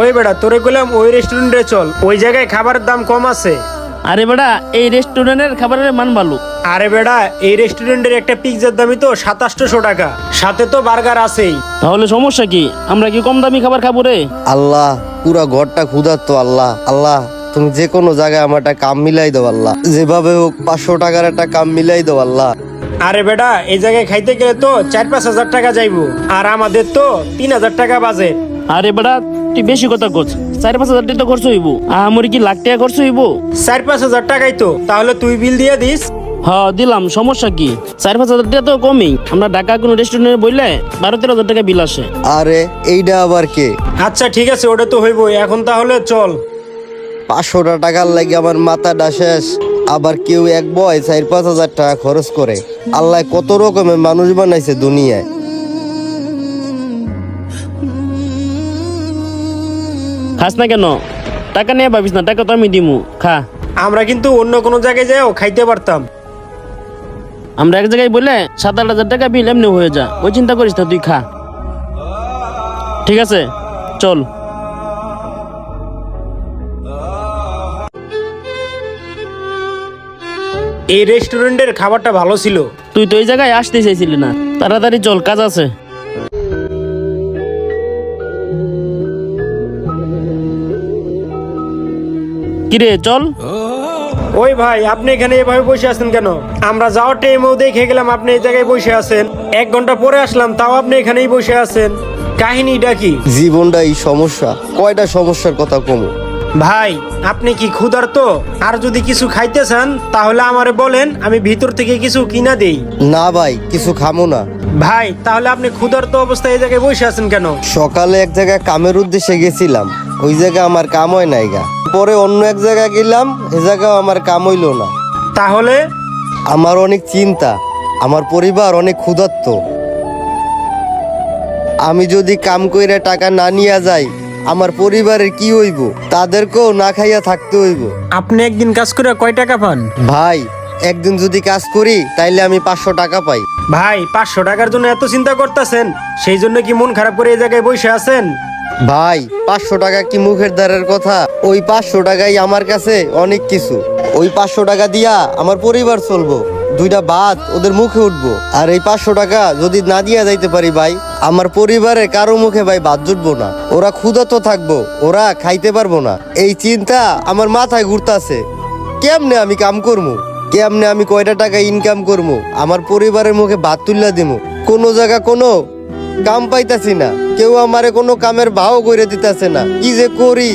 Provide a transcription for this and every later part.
ওই বেটা তোরে কইলাম ওই রেস্টুরেন্টে চল। ওই জায়গায় খাবারের দাম কম আছে। আরে বেটা এই রেস্টুরেন্টের খাবারের মান ভালো। আরে বেটা এই রেস্টুরেন্টের একটা পিৎজার দামই তো সাতাশশো টাকা। সাথে তো বার্গার আছেই। তাহলে সমস্যা কি? আমরা কি কম দামি খাবার খাব রে? আল্লাহ পুরা ঘরটা ক্ষুধার্ত আল্লাহ। আল্লাহ তুমি যে কোনো জায়গায় আমার একটা কাম মিলাই দাও আল্লাহ। যেভাবে হোক পাঁচশো টাকার একটা কাম মিলাই দাও আল্লাহ। আরে বেটা এই জায়গায় খাইতে গেলে তো চার পাঁচ হাজার টাকা যাইবো। আর আমাদের তো তিন হাজার টাকা বাজে আরে বেটা তুই বেশি কথা কোচ চার পাঁচ হাজার টাকা খরচ হইব। আমার কি লাখ টাকা খরচ হইব? চার পাঁচ হাজার টাকাই তো। তাহলে তুই বিল দিয়ে দিস। হ্যাঁ দিলাম সমস্যা কি? চার পাঁচ হাজার টাকা তো কমই। আমরা ঢাকা কোনো রেস্টুরেন্টে বইলে বারো তেরো হাজার টাকা বিল আসে। আরে এইটা আবার কে? আচ্ছা ঠিক আছে ওটা তো হইবই। এখন তাহলে চল। পাঁচশোটা টাকার লাগে আমার মাথাটা শেষ। আবার কেউ এক বয় চার পাঁচ হাজার টাকা খরচ করে। আল্লাহ কত রকমের মানুষ বানাইছে দুনিয়ায়। খাস না কেন? টাকা নিয়ে ভাবিস না টাকা তো আমি দিমু খা। আমরা কিন্তু অন্য কোনো জায়গায় যাও খাইতে পারতাম। আমরা এক জায়গায় বলে সাত আট হাজার টাকা বিল এমনি হয়ে যা ওই চিন্তা করিস না তুই খা। ঠিক আছে চল। এই রেস্টুরেন্টের খাবারটা ভালো ছিল। তুই তো ওই জায়গায় আসতে চাইছিলি না। তাড়াতাড়ি চল কাজ আছে। কিরে চল। ওই ভাই আপনি এখানে এভাবে বসে আছেন কেন? আমরা যাওয়ার টাইমেও দেখে গেলাম আপনি এই জায়গায় বসে আছেন। এক ঘণ্টা পরে আসলাম তাও আপনি এখানেই বসে আছেন। কাহিনীটা কি? জীবনটা এই সমস্যা। কয়টা সমস্যার কথা কমু? ভাই আপনি কি ক্ষুধার্ত? আর যদি কিছু খাইতে চান তাহলে আমারে বলেন আমি ভিতর থেকে কিছু কিনা দেই। না ভাই কিছু খামো না। ভাই তাহলে আপনি ক্ষুধার্ত অবস্থায় এই জায়গায় বসে আছেন কেন? সকালে এক জায়গায় কামের উদ্দেশ্যে গেছিলাম। ওই জায়গায় আমার কাম হয় নাই গা। পরে অন্য এক জায়গায় গেলাম এ জায়গাও আমার কাম হইল না। তাহলে? আমার অনেক চিন্তা আমার পরিবার অনেক ক্ষুধার্ত। আমি যদি কাম কইরা টাকা না নিয়ে যাই আমার পরিবারের কি হইব? তাদেরকেও না খাইয়া থাকতে হইব। আপনি একদিন কাজ করে কয় টাকা পান? ভাই একদিন যদি কাজ করি তাইলে আমি পাঁচশো টাকা পাই। ভাই পাঁচশো টাকার জন্য এত চিন্তা করতেছেন সেই জন্য কি মন খারাপ করে এই জায়গায় বসে আছেন? ভাই, পাঁচশো টাকা কি মুখের দ্বারের কথা? ওই পাঁচশো টাকাই আমার কাছে অনেক কিছু। ওই পাঁচশো টাকা দিয়া আমার পরিবার চলবো। দুইটা ভাত ওদের মুখে উঠবো। আর এই পাঁচশো টাকা যদি না দিয়া যাইতে পারি ভাই, আমার পরিবারে কারও মুখে ভাই ভাত জুটবো না। ওরা ক্ষুধা তো থাকব, ওরা খাইতে পারব না। এই চিন্তা আমার মাথায় ঘুরতাছে। কেমনে আমি কাম করব কেমনে আমি কয়টা টাকা ইনকাম করব আমার পরিবারের মুখে ভাত তুল্লা দিমু। কোনো জায়গা কোনো কাম পাইতাছি না। কেউ আমারে কোনো কামের ভাও করে দিতেছে না। কি যে করি?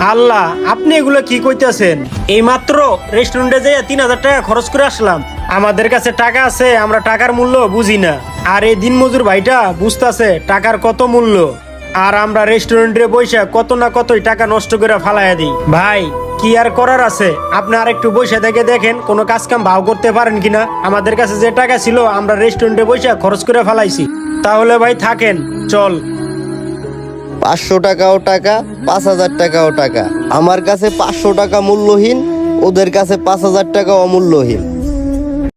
আল্লাহ, আপনি এগুলো কি কইতেছেন? এই মাত্র রেস্টুরেন্টে যেয়ে তিন হাজার টাকা খরচ করে আসলাম। আমাদের কাছে টাকা আছে, আমরা টাকার মূল্য বুঝি না। আর এই দিনমজুর ভাইটা বুঝতাছে টাকার কত মূল্য। আর আমরা রেস্টুরেন্টে বসে কত না কতই টাকা নষ্ট করে ফালাইয়া দিই। ভাই, কি আর করার আছে? আপনি আর একটু বসে থেকে দেখেন, কোনো কাজ কাম ভাও করতে পারেন কিনা? আমাদের কাছে যে টাকা ছিল, আমরা রেস্টুরেন্টে বসে খরচ করে ফেলাইছি। তাহলে ভাই থাকেন, চল। পাঁচশো টাকাও টাকা, পাঁচ হাজার টাকাও টাকা। আমার কাছে পাঁচশো টাকা মূল্যহীন, ওদের কাছে পাঁচ হাজার টাকা অমূল্যহীন।